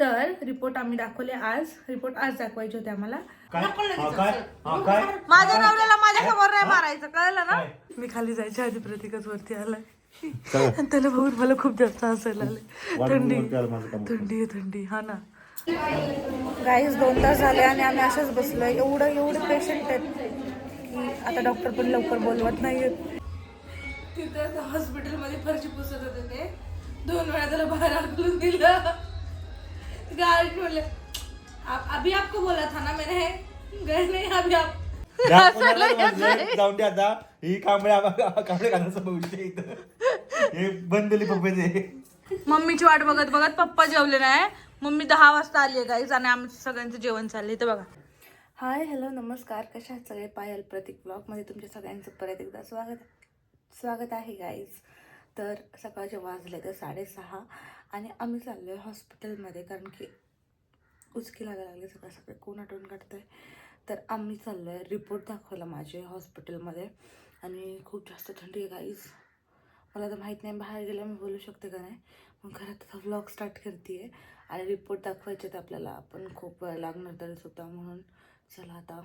तर रिपोर्ट आम्ही दाखवले आज. रिपोर्ट आज दाखवायचे होते आम्हाला. काय? हा, काय? हा, काय? माझ्या नवऱ्याला माझ्यासमोर नाही मारायचं. कळलं ना? मी खाली जायच्या आधी प्रतीकच वरती आलाय. आणि त्याला बघून मला खूप जास्त हसायला आले थंडी. वाटून आलं माझं काम. थंडी आहे थंडी. हा ना. गाईज दोन तास झाले आणि आम्ही अशाच बसलोय. एवढं एवढे पेशंट आहेत की आता डॉक्टर पण लवकर बोलवत नाहीयेत तिथं हॉस्पिटलमध्ये फरशी पुसत होते ते. दोन वेळा त्याला बाहेर आकलून दिलं. गाडी बोलले "आ- अभी आपको बोला था ना मैंने गए नहीं अभी आप त्या कोणाला म्हणजे जाऊन दे आता. ही कांबळे आम्हा- कांबळे घालायचं भविष्य इथं. हे बंदली पप्पे मम्मीची वाट बघत बघत पप्पा जेवले नाही. मम्मी दहा वाजता आली आहे गाईज आणि आमचं सगळ्यांचं जेवण चाललंय. तर बघा. हाय हॅलो नमस्कार. कशा आहात सगळे? पायल प्रतीक ब्लॉगमध्ये तुमच्या सगळ्यांचं परत एकदा स्वागत स्वागत आहे गाईज तर सकाळचे वाजले तर साडेसहा. आणि आम्ही चाललो आहे हॉस्पिटलमध्ये कारण की उचकी लागायला लागली सकाळ सकाळी. कोण आठवण काढतं आहे तर आम्ही चाललो आहे रिपोर्ट दाखवला माझे हॉस्पिटलमध्ये. आणि खूप जास्त थंडी आहे गाईज मला तर माहीत नाही बाहेर गेल्या मी बोलू शकते का नाही? मग घरात आता व्लॉग स्टार्ट करते आहे आणि रिपोर्ट दाखवायचे आहेत आपल्याला. आपण खूप लागणार तरीच होता म्हणून. चला आता.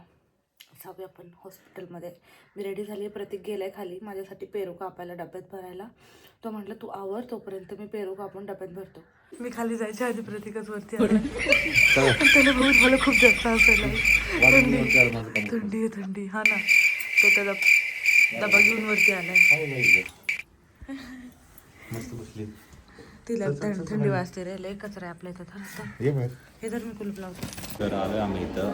जाऊया आपण हॉस्पिटलमध्ये मी रेडी झाली प्रतीक गेलाय खाली. माझ्यासाठी पेरू कापायला डब्यात भरायला. तो म्हटलं तू आवर तोपर्यंत मी पेरू कापून डब्यात भरतो. मी खाली जायच्या आधी प्रतीकच वरती आला. त्याला बघून मला खूप जास्त हसायला आलं. थंडी. थंडी आहे थंडी. हा ना. तो त्याला डबा घेऊन वरती आलाय. तिला थंडी वाजते रे. लय कचरा आहे आपल्या इथं. हे जर मी कुलूप लावतो. तर आलोय आम्ही इथं.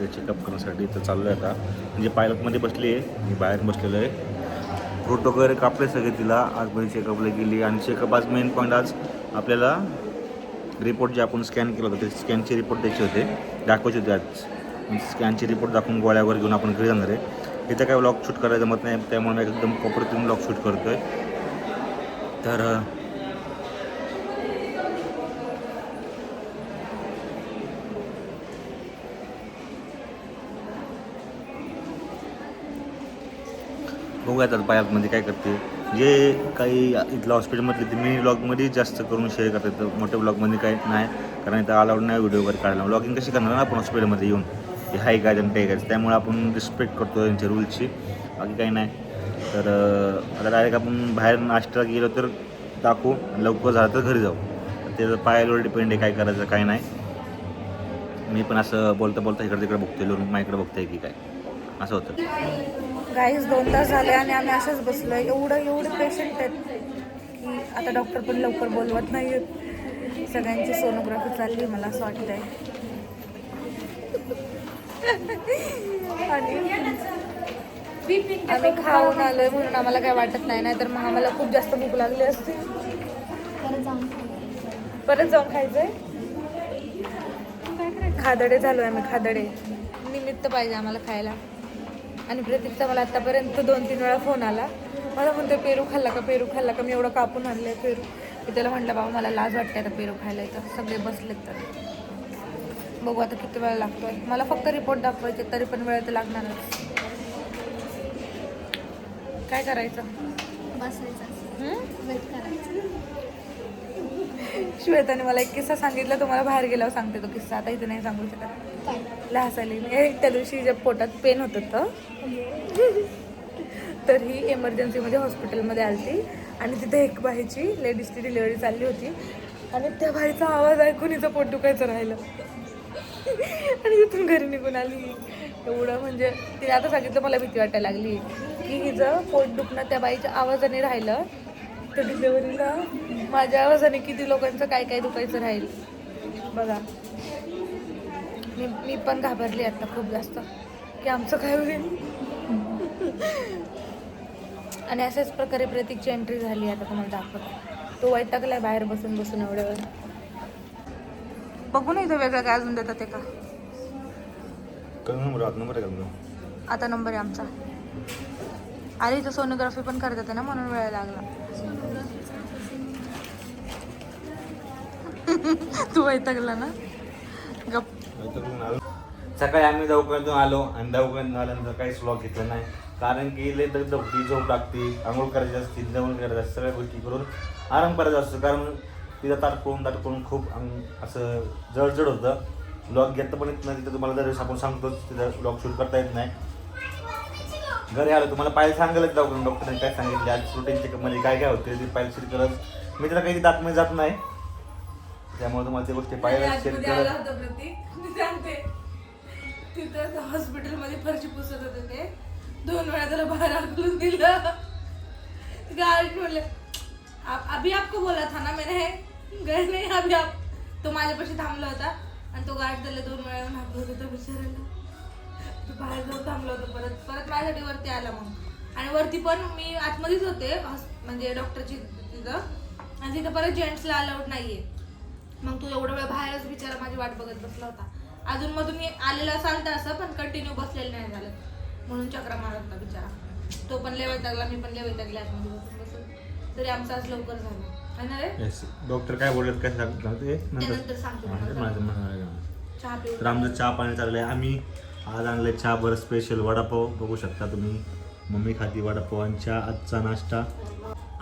ते चेकअप करण्यासाठी इथं चाललो आहे आता. म्हणजे पायलटमध्ये बसली आहे. मी बाहेर बसलेलो आहे. फ्रूट वगैरे कापले सगळे तिला. आज बरी चेकअपला गेली. आणि चेकअप आज मेन पॉईंट आज आपल्याला रिपोर्ट जे आपण स्कॅन केलं होतं ते स्कॅनचे रिपोर्ट द्यायचे होते. दाखवायचे होते आज. म्हणजे स्कॅनचे रिपोर्ट दाखवून गोळ्या वगैरे घेऊन आपण घरी जाणार आहे. इथं काय ब्लॉग शूट करायला जमत नाही. त्यामुळे मी एकदम कॉपरेटिव्ह ब्लॉग शूट करतो आहे तर बघू बघूया आता पायामध्ये काय करते. जे काही इथलं हॉस्पिटलमधले ते मिनी ब्लॉगमध्ये जास्त करून शेअर करतात. तर मोठ्या ब्लॉगमध्ये काही नाही कारण इथं अलाउड नाही व्हिडिओ वगैरे काढायला. ब्लॉगिंग कशी करणार ना आपण हॉस्पिटलमध्ये येऊन? हे हाय काय आणि काही करायचं त्यामुळे आपण रिस्पेक्ट करतो यांच्या रूलची बाकी काही नाही. तर आता डायरेक्ट आपण बाहेर नाश्ता गेलो तर टाकू लवकर झालं तर घरी जाऊ. तर ते पायावर डिपेंड आहे काय करायचं काय नाही. मी पण असं बोलता बोलता इकडे तिकडे बघतोय लोक माझ्याकडे बघतोय की काय. असं होतं. गाईज दोन तास झाले आणि आम्ही असंच बसलो एवढं एवढे पेशंट आहेत की आता डॉक्टर पण लवकर बोलवत नाहीयेत सगळ्यांची सोनोग्राफी चालली मला असं वाटतंय. आणि आम्ही खाऊन आलोय म्हणून आम्हाला काय वाटत नाही. नाहीतर मग आम्हाला खूप जास्त भूक लागली असते. परत जाऊन खायचंय. खादडे झालोय आम्ही खादडे. निमित्त पाहिजे आम्हाला खायला. आणि प्रतीकचा मला आतापर्यंत दोन तीन वेळा फोन आला. मला म्हणतो पेरू खाल्ला का? पेरू खाल्ला का? मी एवढं कापून आणलंय पेरू. मी त्याला म्हटलं बाबा मला लाज वाटते आता पेरू खायला इथं. सगळे बसलेत तर. बघू आता किती वेळ लागतोय. मला फक्त रिपोर्ट दाखवायचे तरी पण वेळ तर लागणारच. काय करायचं? बसायचं. हं? वेट करायचं. श्वेताने मला एक किस्सा सांगितला. तुम्हाला बाहेर गेल्यावर सांगते तो किस्सा. आता इथे नाही सांगू शकत. लहास आली नाही त्या दिवशी ज्या पोटात पेन होत होतं तर ही इमर्जन्सीमध्ये हॉस्पिटलमध्ये आली आणि तिथे एक बाईची लेडीजची डिलिव्हरी चालली होती. आणि त्या बाईचा आवाज ऐकून हिचं पोट दुखायचं राहिलं. आणि तिथून घरी निघून आली. एवढं म्हणजे तिने आता सांगितलं मला भीती वाटायला लागली की हिचं पोट दुखणं त्या बाईच्या आवाजाने राहिलं. तर डिलिव्हरीला माझ्या आवाजाने किती लोकांचं काय काय दुखायचं राहील. बघा. मी मी पण घाबरली आता खूप जास्त की आमचं काय होईल? आणि अशाच प्रकारे प्रतीकची एंट्री झाली आता तुम्हाला दाखवतो. तो वैतागलाय बाहेर बसून बसून एवढ्या वेळ. बघू ना इथं वेगळं काय अजून देतात ते का? Number number? आता नंबर आहे आमचा. अरे इथं सोनोग्राफी पण करतात ना म्हणून वेळ लागला. तू वैतागला ना. सकाळी आम्ही दवाखान्यातून आलो आणि दवाखान्यातून आल्यानंतर काहीच व्लॉग घेतला नाही. कारण की लय तर दगती झोप लागते आंघोळ करायची असते जेवण करायचं असतं सगळ्या गोष्टी करून आराम करायचा असतो. कारण तिथं ताटकळून ताटकळून खूप असं जडजड होतं. ब्लॉग घेता पण येत नाही तिथं तुम्हाला दरवेळेस आपण सांगतोच तिथं ब्लॉग शूट करता येत नाही. घरी आलो तुम्हाला पाहिजे सांगायलाच डॉक्टर डॉक्टरने काय सांगितले आज रुटीन चेकअपमध्ये काय काय होते ते पाहिजे करत. मी त्याला काही दातमध्ये जात नाही. त्यामुळे तुम्हाला गोष्टी पाहिजे शेअर आला होता प्रतीक. मी सांगते. तिथं हॉस्पिटलमध्ये फरशी पुसत होते ते. दोन वेळा त्याला बाहेर हाकलून दिलं. गाडी "आप- अभी आपको बोला था ना मैंने? गए नाही अभी आप? तो माझ्यापाशी थांबला होता. आणि तो गाडी त्याला दोन वेळा येऊन हाकलत होता बिचारायला तो बाहेर जाऊन थांबला होता परत? परत माझ्यासाठी वरती आला मग. आणि वरती पण मी आतमध्येच होते. हॉस- म्हणजे डॉक्टरची तिथं. आणि तिथं परत जेंट्सला अलाउड नाहीये. मग तू एवढा वेळ बाहेरच बिचारा माझी वाट बघत बसला होता. अजून मधून ये- आलेला चालतं असं पण कंटिन्यू बसलेलं नाही झालं. म्हणून चक्रा मारत होता बिचारा. तो पण लेवत लागला मी पण लेवत लागले आतमध्ये बसून बसून. तरी आमचं आज लवकर झालं. है ना रे? डॉक्टर काय बोलत काय सांगते सांगते चहा पिऊ. तर आमचं चहा पाणी चाललंय. आम्ही आज आणलंय चहा बरं स्पेशल वडापाव. बघू शकता तुम्ही. मम्मी खाती वडापाव आणि चहा आजचा नाश्ता.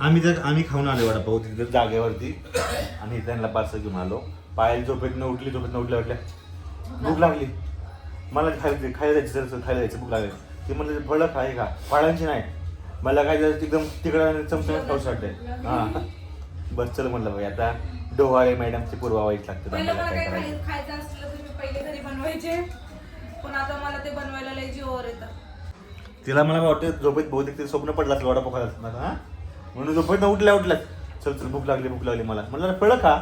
आम्ही तर आम्ही खाऊन आलो वडापाव तिथे जागेवरती आणि त्यांना पार्सल घेऊन आलो. पायल झोपेतनं उठली झोपेतनं उठल्या उठल्या भूक लागली. मला खायला खायला जायचं जरासं खायला जायचं भूक लागली. ती म्हणलं फळं खाय का फळांची नाही. मला काय जरा एकदम तिकडं चमचमत खाऊच वाटते हां. बस चल म्हणलं भाई आता डोहाळे मॅडमची पूर्वा वाईट लागते पहिलं आम्हाला काय खायचं असलं घरी बनवायचे. पण आता मला ते बनवायला लय जीवावर येतं. तिला मला वाटतं झोपेत बहुतेक ते स्वप्न पडलं असेल वडापाव खायला असणार हा? म्हणून झोपेत उठल्या उठल्या चल चल भूक लागली भूक लागली मला. म्हणलं फळं खा.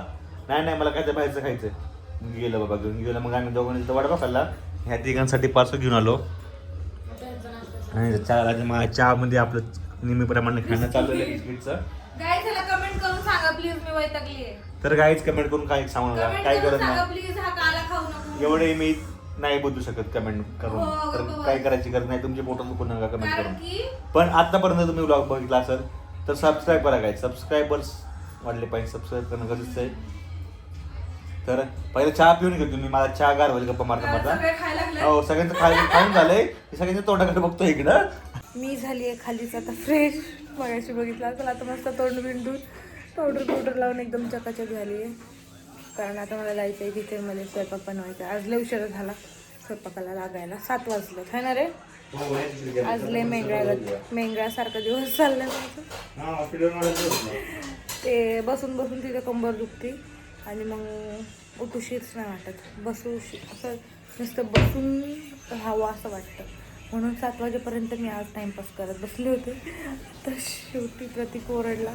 नाही नाही मला काय ते बाहेरचं खायचं गेलं बाबा घेऊन गेलं. मग आम्ही दोघांनी तिथं वडापाव खाल्ला ह्या तिघांसाठी पार्सल घेऊन आलो. आणि चहा चहामध्ये आपलं नेहमीप्रमाणे खाणं चाललेलं आहे बिस्किटचं. कमेंट करून सांगा प्लीज मी वैतागली तर काहीच कमेंट करून काही सांगू नका. काय करून गरज नाही. प्लीज हा काला खाऊ नको एवढे मी नाही बोलू शकत कमेंट हो, करून तर. काय करायची गरज नाही. तुमचे फोटो नका कमेंट करून. पण आतापर्यंत तुम्ही ब्लॉग बघितला असेल तर सबस्क्राईब करा काय सबस्क्रायबर्स वाढले पाहिजे. सबस्क्राईब करणं गरजेचं आहे. तर पहिले चहा पिऊन घेतो मी मला चहा गार होईल गप्पा मारता मारता. हो सगळ्यांचं खायला खाऊन झालंय. सगळ्यांच्या तोंडाकडे बघतो इकडं. मी झाली आहे खालीच आता फ्रेश मगाशी बघितलं असेल आता मस्त तोंड बिंडून पावडर पावडर लावून एकदम चकाचक झाली आहे. कारण आता मला जायचं आहे किचनमध्ये स्वयंपाक बनवायचा आहे. आज लय उशीर झाला स्वयंपाकाला लागायला. सात वाजलं है ना रे? आज लय मेंगळ्या मेंगळ्यासारखा दिवस चालला ते बसून बसून तिथे कंबर दुखते आणि मग उठूशीच नाही वाटत. बसू असं नुसतं बसून राहावं असं वाटतं. म्हणून सात वाजेपर्यंत मी आज टाइमपास करत बसले होते. तर शेवटी प्रतीक ओरडला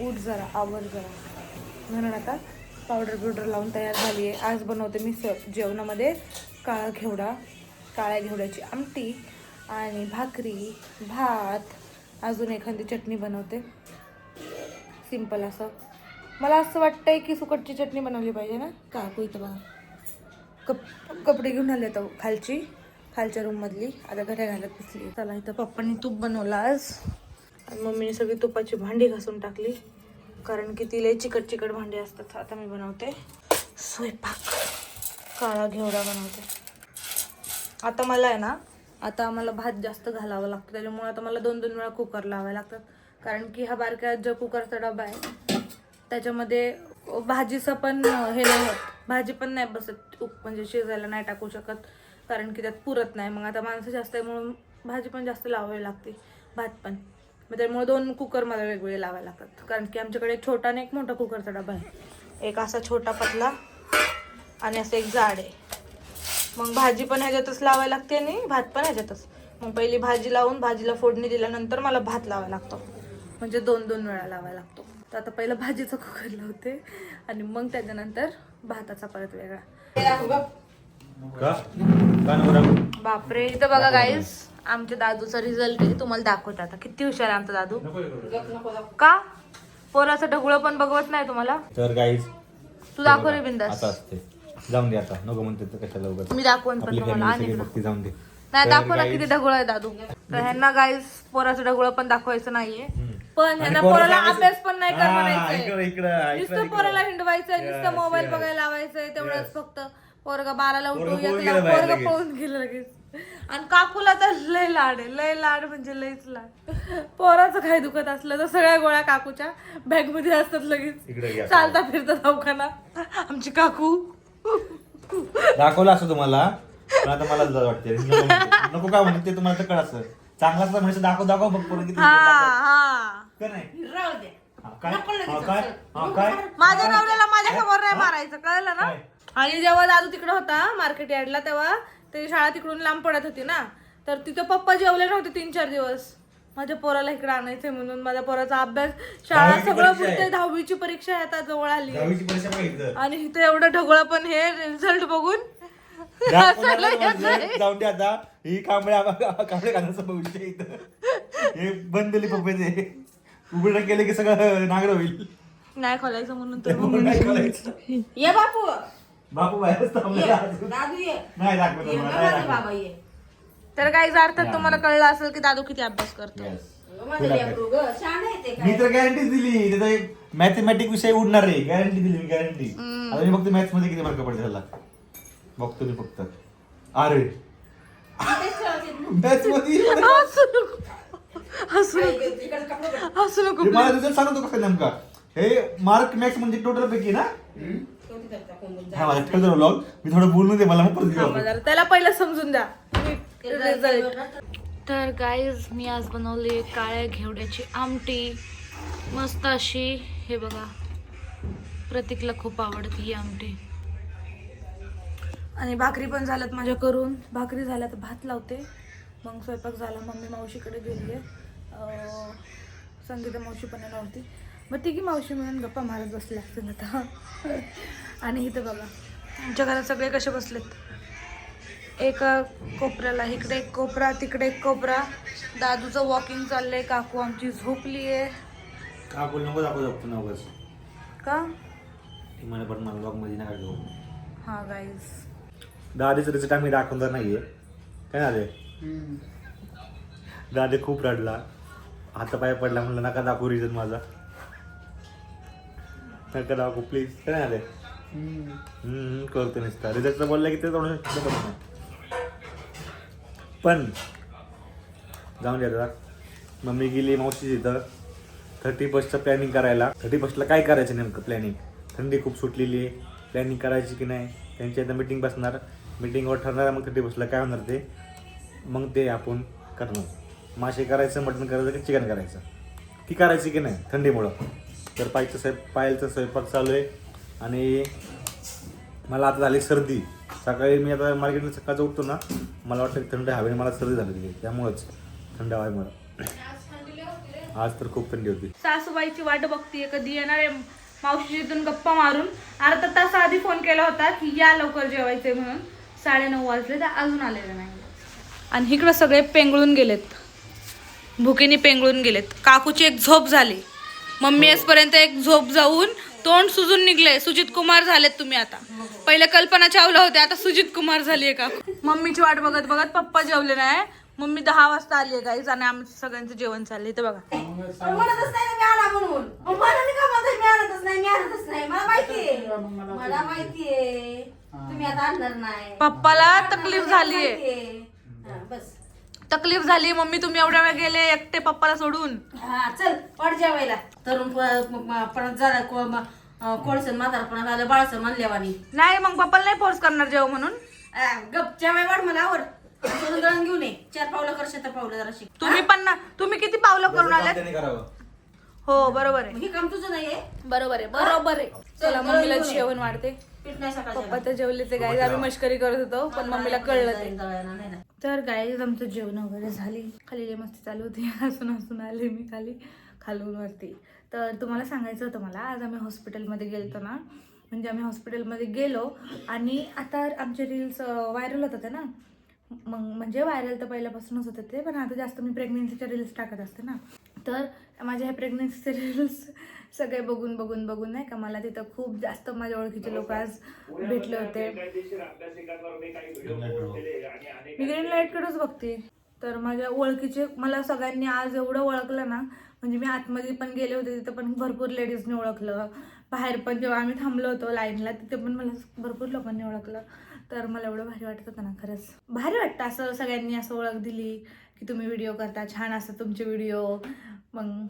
उठ जरा आवर जरा. म्हणून आता पावडर बिवडर लावून तयार झाली आहे. आज बनवते मी स जेवणामध्ये काळा घेवडा काळ्या घेवड्याची आमटी. आणि भाकरी भात अजून एखादी चटणी बनवते. सिंपल असं. मला असं वाटतंय की सुकटची चटणी बनवली पाहिजे ना? का? इथं बघा. कप कपडे घेऊन आले तर खालची खालच्या रूममधली आता घड्या घालत बसली. चला इथं पप्पांनी तूप बनवलं आज. आणि मम्मीने सगळी तुपाची भांडी घासून टाकली. कारण की तिला चिकट चिकट भांडी असतात. आता मी बनवते. स्वयंपाक. काळा घेवडा बनवते. आता मला आहे ना आता आम्हाला भात जास्त घालावा लागतो त्याच्यामुळे आता मला दोन दोन वेळा कुकर लावावे लागतात. कारण की हा बारक्या जो कुकरचा डबा आहे त्याच्यामध्ये भाजीचं पण हे नाही होत. भाजी पण नाही बसत म्हणजे शिजायला नाही टाकू शकत कारण की त्यात पुरत नाही. मग आता माणसं जास्त आहे म्हणून भाजी पण जास्त लावावी लागते भात पण. मग त्यामुळे दोन कुकर मला वेगवेगळे लावावे लागतात. कारण की आमच्याकडे एक छोटा आणि एक मोठा कुकरचा डबा आहे. एक असा छोटा पतला आणि असं एक जाड आहे. मग भाजी पण ह्याच्यातच लावायला लागते आणि भात पण ह्याच्यातच. मग पहिली भाजी लावून भाजीला फोडणी दिल्यानंतर मला भात लावायला लागतो. म्हणजे दोन दोन वेळा लावायला लागतो. तर आता पहिलं भाजीचा कुकर लावते आणि मग त्याच्यानंतर भाताचा परत वेगळा? बापरे इथं बघा गाईस आमच्या दादूचा रिझल्ट आहे तुम्हाला दाखवते आता. किती हुशार आहे आमचा दादू. का? पोराचं ढगुळं पण बघवत नाही तुम्हाला? तर गाईज तू दाखव रे बिंदास. जाऊन दे आता नको म्हणते तर कशाला उगाच. मी दाखवून पण आपली तुम्हाला फॅमिली आणि सगळी इकडं. बघती जाऊन दे नाही तर दाखव ना guys, किती ढगुळ आहे दादू तर ह्यांना गाईस पोराचं ढगुळ पण दाखवायचं नाहीये हम्म. पण आणि ह्यांना पोराला पोराला अभ्यास पण नाही हा, इकडं- करायचंय इकडं- इकडं- नुसतं इकडं. पोराला हिंडवायचंय नुसतं Yes, मोबाईल yes. बघायला लावायचंय तेवढंच Yes. फक्त पोरगा बाराला उठू पोरगं पळून एकला गेलं बाहेर पोरगा लगेच. पळून गेलं लगेच आणि काकूला तर लय लाड आहे लय लाड म्हणजे लयच लाड पोराचं काही दुखत असलं तर सगळ्या गोळ्या काकूच्या बॅगमध्ये असतात इकडे लगेच घ्या. चालता फिरता दवाखाना आमची काकू दाखवलं असं तुम्हाला पण आता मला लाज वाटते नको काय म्हणते? ते तुम्हाला तर कळ असं. चांगला असं म्हणजे दाखव दाखव बघ पोरं किती हा दाखव. हा. का नाही? राहू दे. हा, काय? हा, काय? हा, काय? माझ्या नवऱ्याला माझ्यासमोर नाही मारायचं कळलं ना? आणि जेव्हा दादू तिकडे होता मार्केट यार्डला तेव्हा त्याची शाळा तिकडून लांब पडत होती ना? तर तिथं पप्पा जेवले नव्हते तीन चार दिवस. माझ्या पोराला इकडे आणायचंय म्हणून माझ्या पोराचा अभ्यास शाळा दहावीची सगळं परीक्षा आहे. पुरते दहावीची परीक्षा आहे आता जवळ आली. दहावीची परीक्षा बघितलं. आणि इथं एवढं ढगळं पण हे रिझल्ट बघून म्हणजे जाऊन दे आता. ही कांबळे कांबळे खाण्याचं भविष्य आहे इथं. हे बंद दिली पप्पाचे उघडं केलं की सगळं नागड होईल. नाही खोलायचं म्हणून तर म्हणून नाही खोलायचं. ये बापू. बापू बाहेरच थांबलेला अजून. दादू ये. नाही दाखवत ये मला, माझे नाही दाखवत. बाबा ये. तर काही अर्थात तुम्हाला कळलं असेल की दादू किती अभ्यास करतो Yes. मी काय? तर गॅरंटी दिली. त्याचा मॅथमॅटिक विषय उडणार आहे गॅरंटी दिली मी गॅरंटी आता मी फक्त मॅथ्समध्ये किती मार्क पडले त्याला बघतो मी फक्त. अरे. मॅथ्समध्ये हसू नको. हसू नको. इकडे कपडे बघ. हसू नको हे मला रिझल्ट सांगतो कसं नेमका. हे मार्क मॅक्स म्हणजे टोटल पैकी ना? हा ठेवतो मी थोडं बोलून दे मला मग परत घेऊ आपण. त्याला पहिलं समजून द्या. तर गाईज मी आज बनवली काळ्या घेवड्याची आमटी. मस्त अशी हे बघा. प्रतीकला खूप आवडते ही आमटी. आणि भाकरी पण झाल्यात माझ्या करून. भाकरी झाल्या तर भात लावते. मग स्वयंपाक झाला मम्मी मावशीकडे गेली आहे संगीता मावशी पण नव्हती मग तिघी मावशी मिळून गप्पा मारत बसले असतील आता. आणि इथं बघा आमच्या घरात सगळे कसे बसलेत? एका कोपऱ्याला इकडे एक कोपरा तिकडे एक कोपरा. दादूचं वॉकिंग चाललंय काकू आमची झोपली आहे का बोल नको दाखव दाखव नको का? ती मला पण मला ब्लॉगमध्ये नका घेऊ हा गाईज दादीचं रिझल्ट आम्ही दाखवणार नाहीये. काय झाले दादे खूप रडला. हातापाय पडला म्हणलं नका दाखवू रिझल्ट माझा. नका दाखवू प्लीज काय झाले हम्म, कळतो नसता. रिझल्टचं बोललं की ते नाही पण जाऊन द्या दादा मम्मी गेली मावशी तिथं थर्टी फर्स्टचं प्लॅनिंग करायला. थर्टी फर्स्टला काय करायचं नेमकं प्लॅनिंग थंडी खूप सुटलेली आहे. प्लॅनिंग करायची की नाही? त्यांची आता मिटिंग बसणार. मिटिंगवर ठरणार मग थर्टी फर्स्टला काय होणार ते? मग ते आपण करणार. मासे करायचं मटण करायचं की चिकन करायचं? ती करायची की नाही? थंडीमुळं. तर पायचं स्वयं पायलचा स्वयंपाक चालू आहे. आणि मला आता झाली सर्दी. सकाळी मी आता मार्केटला सकाळचं उठतो ना मला वाटतं थंड हवेने मला सर्दी झालेली त्यामुळंच थंड हवेमुळं आज तर खूप थंडी होती. सासूबाईची वाट बघतीये कधी येणार आहे मावशीतून गप्पा मारून. अर्धा तास आधी फोन केला होता की या लवकर जेवायचंय म्हणून. साडेनऊ वाजले तर अजून आलेले नाही आणि इकडं सगळे पेंगळून गेलेत. भुकेने पेंगळून गेलेत. काकूची एक झोप झाली. मम्मी येसपर्यंत एक झोप जाऊन तोंड सुजून निघले. सुजित कुमार झालेत तुम्ही आता. पहिले कल्पना चावला होते आता सुजित कुमार झालीये काकू मम्मीची वाट बघत बघत पप्पा जेवले नाही. मम्मी दहा वाजता आली आहे गाईज आणि आमचं सगळ्यांचं जेवण चाललंय. इथं बघा. पण म्हणतच नाही ना मी आला म्हणून. मग मला नाही का म्हणताय मी आणतच नाही मी आणतच नाही? मला माहितीये मला माहितीये तुम्ही आता आणणार नाही. पप्पाला तकलीफ झालीये. हा, बस. तकलीफ झाली मम्मी तुम्ही एवढ्या वेळ गेले एकटे पप्पाला सोडून. हा चल पड जेवायला. तरुण प- पण जरा को- म- अं, कोळसं म्हातारपणात आलं बाळसं म्हणल्यावानी नाही मग पप्पाला नाही फोर्स करणार जेव म्हणून? आ, गप जेवाय वाढ मला आवड सोडून दळण घेऊन ये. चार पावलं कर शेतात पावलं जरा शिक. तुम्ही पण ना तुम्ही किती पावलं करून आले त्याने करावं. हो बरोबर आहे. हे काम तुझं नाहीये? बरोबर आहे बरोबर आहे. चला मम्मीला जेवण वाढते. नाही पप्पा तर जेवले ते गाईज आम्ही मस्करी करत होतो पण मम्मीला कळलं ते. तर गाईज आमचं जेवण वगैरे झाली. खाली मस्ती चालू होती. हसून हसून आले मी खाली खालून वरती. तर तुम्हाला सांगायचं होतं मला आज आम्ही हॉस्पिटलमध्ये गेलतो ना. म्हणजे आम्ही हॉस्पिटलमध्ये गेलो आणि आता आमचे रील्स व्हायरल होत होते ना. मग म्हणजे व्हायरल तर पहिल्यापासूनच होते ते पण आता जास्त मी प्रेग्नेन्सीच्या रील्स टाकत असते ना. तर माझ्या ह्या प्रेग्नेन्सीचे रील्स सगळे बघून बघून बघून नाही का? मला तिथं खूप जास्त माझ्या ओळखीचे लोक आज भेटले होते. मी ग्रीन लाईटकडेच बघते. तर माझ्या ओळखीचे मला सगळ्यांनी आज एवढं ओळखलं ना म्हणजे मी आतमध्ये पण गेले होते तिथं पण भरपूर लेडीजने ओळखलं. बाहेर पण जेव्हा आम्ही थांबलो होतो लाईनला तिथे पण मला भरपूर लोकांनी ओळखलं. तर मला एवढं भारी वाटत होतं ना खरंच. भारी वाटतं असं सगळ्यांनी असं ओळख दिली की तुम्ही व्हिडिओ करता छान असतं तुमचे व्हिडिओ मग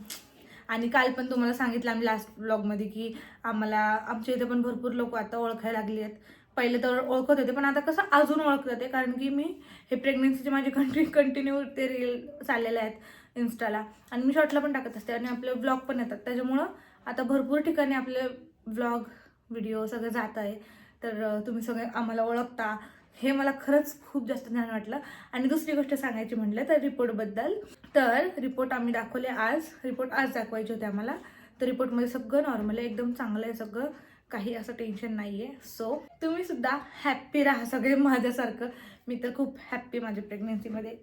आणि काल पण तुम्हाला सांगितलं आम्ही लास्ट ब्लॉगमध्ये की आम्हाला आमच्या इथे पण भरपूर लोक आता ओळखायला लागली आहेत. पहिले तर ओळखत होते पण आता कसं अजून ओळखत होते कारण की मी हे प्रेग्नन्सीचे माझे कंटिन्यू कंटिन्यू ते रील चाललेले आहेत इन्स्टाला आणि मी शॉर्टला पण टाकत असते आणि आपले ब्लॉग पण येतात. त्याच्यामुळं आता भरपूर ठिकाणी आपले ब्लॉग व्हिडिओ सगळं जात आहे. तर तुम्ही सगळे आम्हाला ओळखता. हे मला खरंच खूप जास्त ज्ञान वाटलं. आणि दुसरी गोष्ट सांगायची म्हटलं तर रिपोर्टबद्दल तर रिपोर्ट आम्ही दाखवले आज. रिपोर्ट आज दाखवायचे होते आम्हाला. तर रिपोर्टमध्ये सगळं नॉर्मल आहे. एकदम चांगलं आहे सगळं. काही असं टेन्शन नाही आहे सो तुम्ही सुद्धा हॅप्पी राहा सगळे माझ्यासारखं. मी तर खूप हॅप्पी माझ्या प्रेग्नन्सीमध्ये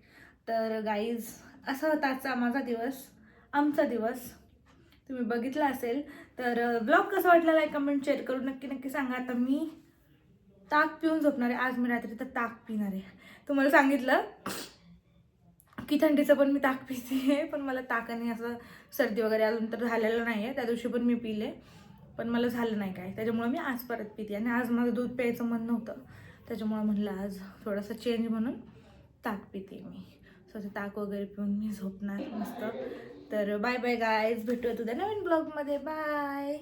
तर गाईज असा होता आजचा माझा दिवस. आमचा दिवस. तुम्ही बघितला असेल. तर ब्लॉग कसा वाटला लाईक कमेंट शेअर करून नक्की नक्की सांगा. आता मी ताक पिऊन झोपणार आहे. आज मी रात्री तर ताक पिणार आहे. तुम्हाला सांगितलं की थंडीचं पण मी ताक पिते पण मला ताकाने असं सर्दी वगैरे अजून तर झालेलं नाही आहे त्या दिवशी पण मी पिले पण मला झालं नाही काय. त्याच्यामुळं मी आज परत पिते. आणि आज माझं दूध प्यायचं मन नव्हतं. त्याच्यामुळं म्हणलं आज थोडंसं चेंज म्हणून ताक पिते मी. सो ताक वगैरे पिऊन मी झोपणार मस्त. तर बाय बाय गायज भेटूया तुझ्या नवीन ब्लॉगमध्ये बाय